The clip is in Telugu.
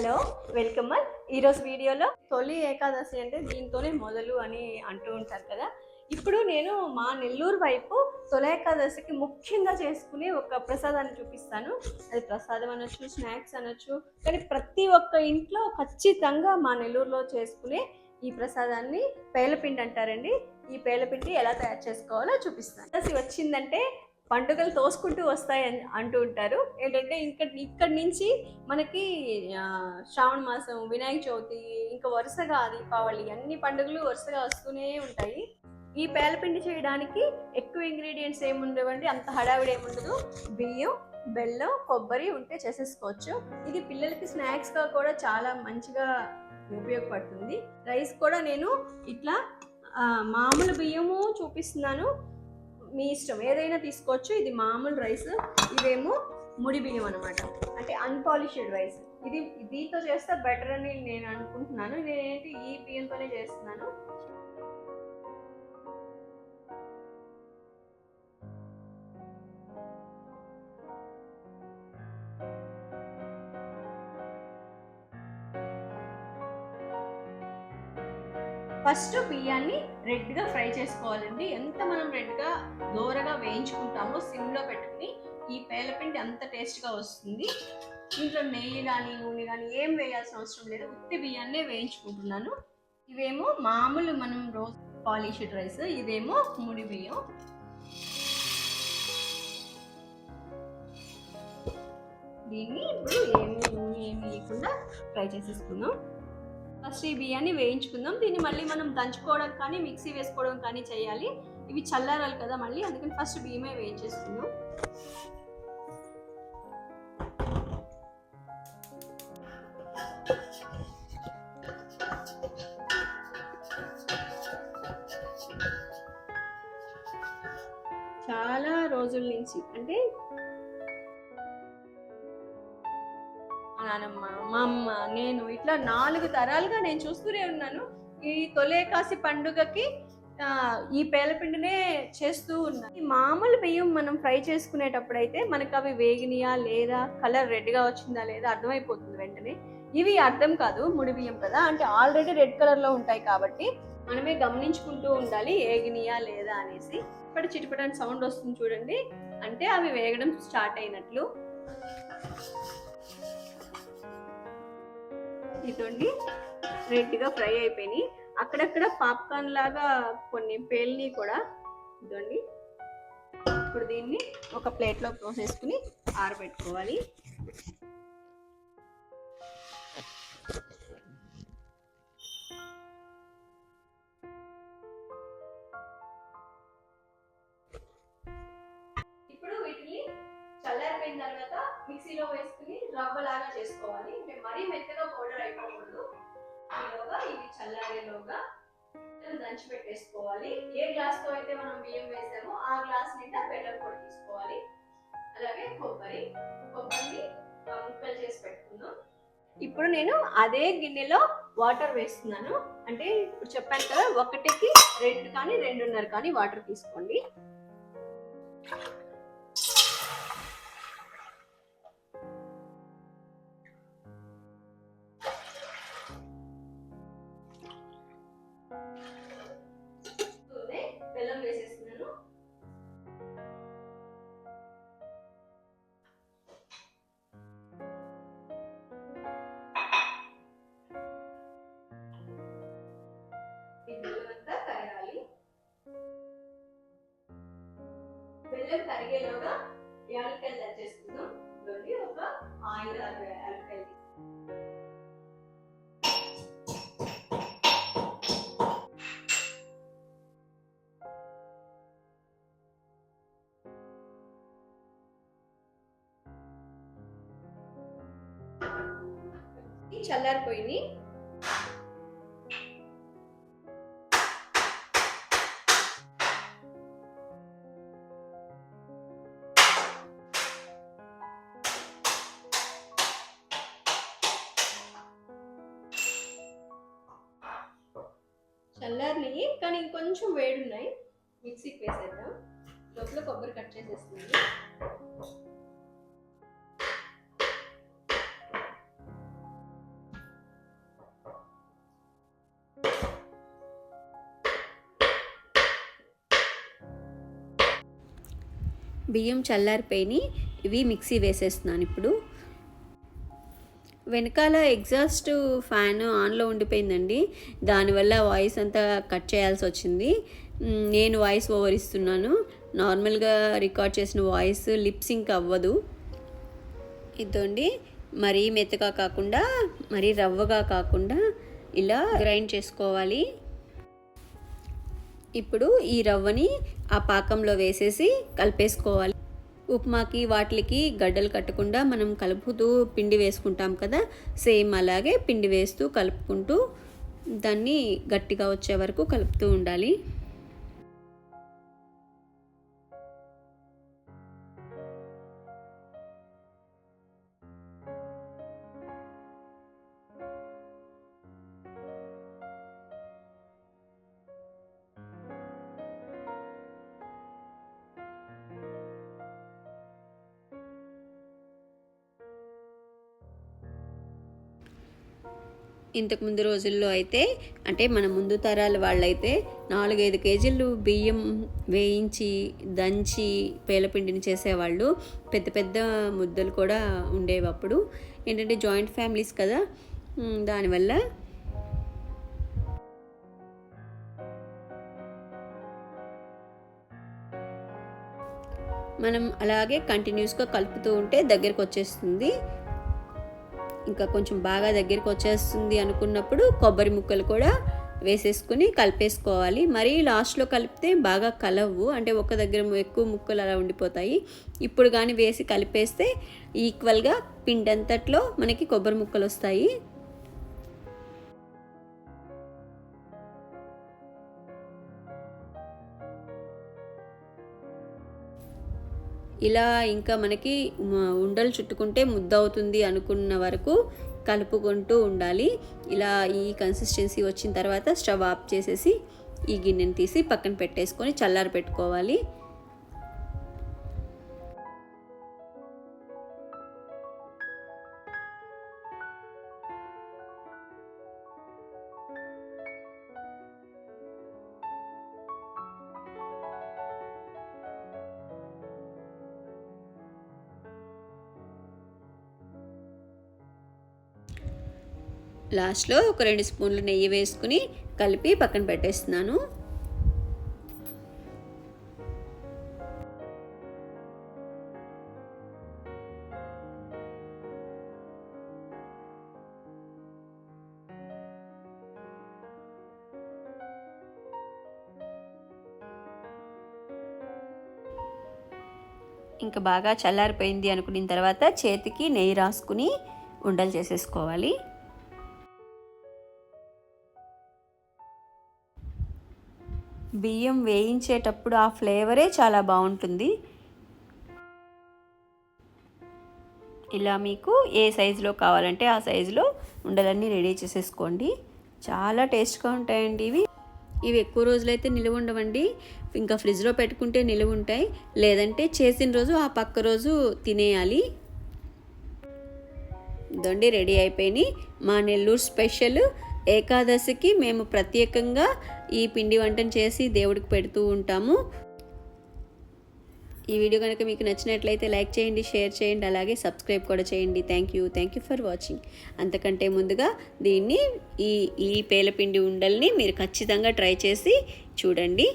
హలో వెల్కమ్ ఈరోజు వీడియోలో తొలి ఏకాదశి అంటే దీంతోనే మొదలు అని అంటూ ఉంటారు కదా. ఇప్పుడు నేను మా నెల్లూరు వైపు తొలి ఏకాదశికి ముఖ్యంగా చేసుకునే ఒక ప్రసాదాన్ని చూపిస్తాను. అది ప్రసాదం అనొచ్చు స్నాక్స్ అనొచ్చు కానీ ప్రతి ఒక్క ఇంట్లో ఖచ్చితంగా మా నెల్లూరులో చేసుకునే ఈ ప్రసాదాన్ని పేలపిండి అంటారండి. ఈ పేలపిండి ఎలా తయారు చేసుకోవాలో చూపిస్తాను. ఏకాదశి వచ్చిందంటే పండుగలు తోసుకుంటూ వస్తాయి అని అంటూ ఉంటారు. ఏంటంటే ఇక్కడ ఇక్కడి నుంచి మనకి శ్రావణ మాసం వినాయక చవితి ఇంకా వరుసగా దీపావళి అన్ని పండుగలు వరుసగా వస్తూనే ఉంటాయి. ఈ పేలపిండి చేయడానికి ఎక్కువ ఇంగ్రీడియంట్స్ ఏముండవండి? అంత హడావిడి ఏముండదు. బియ్యం బెల్లం కొబ్బరి ఉంటే చేసేసుకోవచ్చు. ఇది పిల్లలకి స్నాక్స్గా కూడా చాలా మంచిగా ఉపయోగపడుతుంది. రైస్ కూడా నేను ఇట్లా మామూలు బియ్యము చూపిస్తున్నాను. మీ ఇష్టం. ఏదైనా తీసుకోవచ్చు. ఇది మామూలు రైస్ ఇవేమో ముడి బియ్యం అనమాట అంటే అన్పాలిష్డ్ రైస్ ఇది దీంతో చేస్తే బెటర్ అని నేను అనుకుంటున్నాను. నేనేంటి ఈ బియ్యంతోనే చేస్తున్నాను. ఫస్ట్ బియ్యాన్ని రెడ్గా ఫ్రై చేసుకోవాలండి. ఎంత మనం రెడ్గా దూరగా వేయించుకుంటామో సిమ్లో పెట్టుకుని ఈ పేలపిండి అంత టేస్ట్గా వస్తుంది. దీంట్లో నెయ్యి కానీ నూనె కానీ ఏం వేయాల్సిన అవసరం లేదు. ఉత్తి బియ్యాన్నే వేయించుకుంటున్నాను. ఇవేమో మామూలు మనం రోజ్ పాలిష్డ్ రైస్ ఇదేమో ముడి బియ్యం. దీన్ని ఇప్పుడు ఏమి నూనె ఏమి లేకుండా ఫ్రై చేసేసుకుందాం. ఫస్ట్ ఈ బియ్యాన్ని వేయించుకుందాం. దీన్ని మళ్ళీ మనం దంచుకోవడం కానీ మిక్సీ వేసుకోవడం కానీ చేయాలి. ఇవి చల్లారాలి కదా మళ్ళీ అందుకని ఫస్ట్ బియ్యమే వేయించేసుకుందాం. చాలా రోజుల నుంచి అంటే మా నానమ్మ మా అమ్మ నేను ఇట్లా నాలుగు తరాలుగా నేను చూస్తూనే ఉన్నాను. ఈ తొలేకాసి పండుగకి ఈ పేలపిండినే చేస్తూ ఉన్నాను ఈ మామూలు బియ్యం మనం ఫ్రై చేసుకునేటప్పుడు అయితే మనకు అవి వేగినాయా లేదా కలర్ రెడ్గా వచ్చిందా లేదా అర్థమైపోతుంది వెంటనే. ఇవి అర్థం కాదు ముడి బియ్యం కదా. అంటే ఆల్రెడీ రెడ్ కలర్లో ఉంటాయి కాబట్టి మనమే గమనించుకుంటూ ఉండాలి ఏగినాయా లేదా అనేసి. ఇప్పుడు చిటిపటని సౌండ్ వస్తుంది చూడండి. అంటే అవి వేగడం స్టార్ట్ అయినట్లు. ఇదండి రెడ్గా ఫ్రై అయిపోయినాయి. అక్కడక్కడ పాప్కార్న్ లాగా కొన్ని పేల్ని కూడా ఇదండి. ఇప్పుడు దీన్ని ఒక ప్లేట్లో పోసేసుకుని ఆరబెట్టుకోవాలి. ఇప్పుడు వీటిని చల్లారిపోయిన తర్వాత మిక్సీలో వేసుకుని రవ్వలాగా చేసుకోవాలి. అంటే మరీ మెత్తగా పౌడర్ అయిపోకూడదు. ఈలోగా ఇవి చల్లారేలోగా దంచి పెట్టేసుకోవాలి. ఏ గ్లాస్తో అయితే మనం బియ్యం వేసామో ఆ గ్లాస్ నిండా బెల్లం పొడి తీసుకోవాలి. అలాగే కొబ్బరి కొబ్బరిని ముక్కలు చేసి పెట్టుకుందాం. ఇప్పుడు నేను అదే గిన్నెలో వాటర్ వేస్తున్నాను. అంటే ఇప్పుడు చెప్పాను కదా ఒకటికి రెండు కానీ రెండున్నర కానీ వాటర్ తీసుకోండి. బెల్లం కరిగేలోగా యాలకల్ దంచేసుకుందాం ఇదిగోండి ఒక ఆయిల్ యాలకల్ యాలక్కాయలు. చల్లారిపోయింది చల్లారినాయి కానీ ఇంకొంచెం వేడి ఉన్నాయి మిక్సీకి వేసేద్దాం. లోపల కొబ్బరి కట్ చేసేస్తుంది బియ్యం చల్లారిపోయి ఇవి మిక్సీ వేసేస్తున్నాను ఇప్పుడు. వెనకాల ఎగ్జాస్ట్ ఫ్యాన్ ఆన్లో ఉండిపోయిందండి. దానివల్ల వాయిస్ అంతా కట్ చేయాల్సి వచ్చింది. నేను వాయిస్ ఓవర్ ఇస్తున్నాను. నార్మల్గా రికార్డ్ చేసిన వాయిస్ లిప్సింక్ అవ్వదు. ఇదండి. మరీ మెత్తగా కాకుండా మరీ రవ్వగా కాకుండా ఇలా గ్రైండ్ చేసుకోవాలి. ఇప్పుడు ఈ రవ్వని ఆ పాకంలో వేసేసి కలిపేసుకోవాలి. ఉప్మాకి వాటికి గడ్డలు కట్టకుండా మనం కలుపుతూ పిండి వేసుకుంటాం కదా? సేమ్ అలాగే పిండి వేస్తూ కలుపుకుంటూ దాన్ని గట్టిగా వచ్చే వరకు కలుపుతూ ఉండాలి. ఇంతకుముందు రోజుల్లో అయితే అంటే మన ముందు తరాల వాళ్ళైతే నాలుగైదు కేజీలు బియ్యం వేయించి దంచి పేలపిండిని చేసేవాళ్ళు. పెద్ద పెద్ద ముద్దలు కూడా ఉండేవి అప్పుడు. ఏంటంటే జాయింట్ ఫ్యామిలీస్ కదా. దానివల్ల మనం అలాగే కంటిన్యూస్గా కలుపుతూ ఉంటే దగ్గరికి వచ్చేస్తుంది ఇంకా కొంచెం బాగా దగ్గరికి వచ్చేస్తుంది అనుకున్నప్పుడు కొబ్బరి ముక్కలు కూడా వేసేసుకుని కలిపేసుకోవాలి. మరీ లాస్ట్లో కలిపితే బాగా కలవు. అంటే ఒక దగ్గర ఎక్కువ ముక్కలు అలా ఉండిపోతాయి. ఇప్పుడు కానీ వేసి కలిపేస్తే ఈక్వల్గా పిండి అంతట్లో మనకి కొబ్బరి ముక్కలు వస్తాయి. ఇలా ఇంకా మనకి ఉండలు చుట్టుకుంటే ముద్ద అవుతుంది అనుకున్న వరకు కలుపుకుంటూ ఉండాలి. ఇలా ఈ కన్సిస్టెన్సీ వచ్చిన తర్వాత స్టవ్ ఆఫ్ చేసేసి ఈ గిన్నెని తీసి పక్కన పెట్టేసుకొని చల్లారి పెట్టుకోవాలి లాస్ట్లో ఒక రెండు స్పూన్లు నెయ్యి వేసుకుని కలిపి పక్కన పెట్టేస్తున్నాను. ఇంకా బాగా చల్లారిపోయింది అనుకున్న తర్వాత చేతికి నెయ్యి రాసుకుని ఉండలు చేసేసుకోవాలి. బియ్యం వేయించేటప్పుడు ఆ ఫ్లేవరే చాలా బాగుంటుంది. ఇలా మీకు ఏ సైజులో కావాలంటే ఆ సైజులో ఉండలన్నీ రెడీ చేసేసుకోండి. చాలా టేస్ట్గా ఉంటాయండి ఇవి. ఇవి ఎక్కువ రోజులైతే నిలువ ఉండవండి. ఇంకా ఫ్రిడ్జ్లో పెట్టుకుంటే నిలువ ఉంటాయి. లేదంటే చేసిన రోజు ఆ పక్క రోజు తినేయాలి. దొండి రెడీ అయిపోయినాయి. మా నెల్లూరు స్పెషల్ ఏకాదశికి మేము ప్రత్యేకంగా ఈ పిండి వంటను చేసి దేవుడికి పెడుతూ ఉంటాము. ఈ వీడియో కనుక మీకు నచ్చినట్లయితే లైక్ చేయండి షేర్ చేయండి అలాగే సబ్స్క్రైబ్ కూడా చేయండి. Thank you thank you for watching. అంతకంటే ముందుగా దీన్ని ఈ ఈ పేలపిండి ఉండల్ని మీరు ఖచ్చితంగా ట్రై చేసి చూడండి.